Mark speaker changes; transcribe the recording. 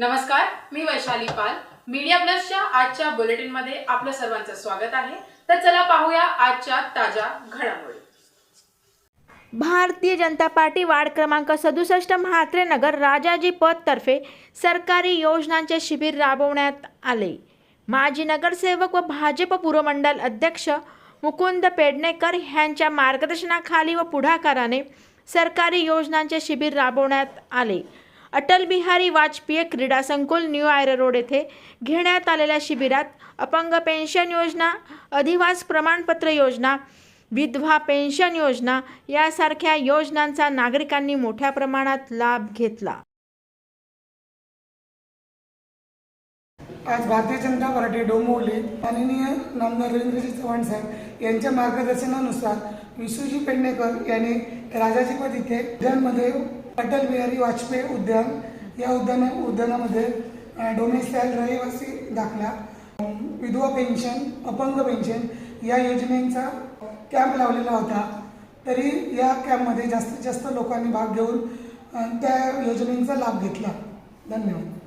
Speaker 1: नमस्कार मी वैशाली पाल. मीडिया प्लसच्या आजच्या बुलेटिनमध्ये आपलं सर्वांचं स्वागत आहे. तर चला पाहूया आजच्या ताज्या घडामोडी.
Speaker 2: भारतीय जनता पार्टी वार्ड क्रमांक सदुसष्ट म्हात्रे नगर राजाजी पद तर्फे सरकारी योजनांचे शिबिर राबवण्यात आले. माजी नगरसेवक व भाजप पूर्वमंडल अध्यक्ष मुकुंद पेडणेकर यांच्या मार्गदर्शनाखाली व पुढाकाराने सरकारी योजनांचे शिबिर राबवण्यात आले. अटल बिहारी वाजपेयी क्रीडा संकुल न्यू आयर रोड येथे घेण्यात आलेल्या शिबिरात अपंग पेन्शन योजना अधिवास प्रमाणपत्र योजना विधवा पेन्शन योजना यासारख्या योजनांचा नागरिकांनी मोठ्या प्रमाणात लाभ घेतला.
Speaker 3: आज भारतीय जनता पार्टी डोंबिवली माननीय नामदार रवींद्रजी चव्हाण साहेब यांच्या मार्गदर्शनानुसार विश्वजी पेडणेकर यांनी राजाजीपद इथे उद्यानमध्ये अटल बिहारी वाजपेयी उद्यान या उद्यान उद्यानामध्ये डोमेस्टाईल रहिवासी दाखला विधवा पेन्शन अपंग पेन्शन या योजनेचा कॅम्प लावलेला होता. तरी या कॅम्पमध्ये जास्तीत जास्त लोकांनी भाग घेऊन त्या योजनेचा लाभ घेतला. धन्यवाद.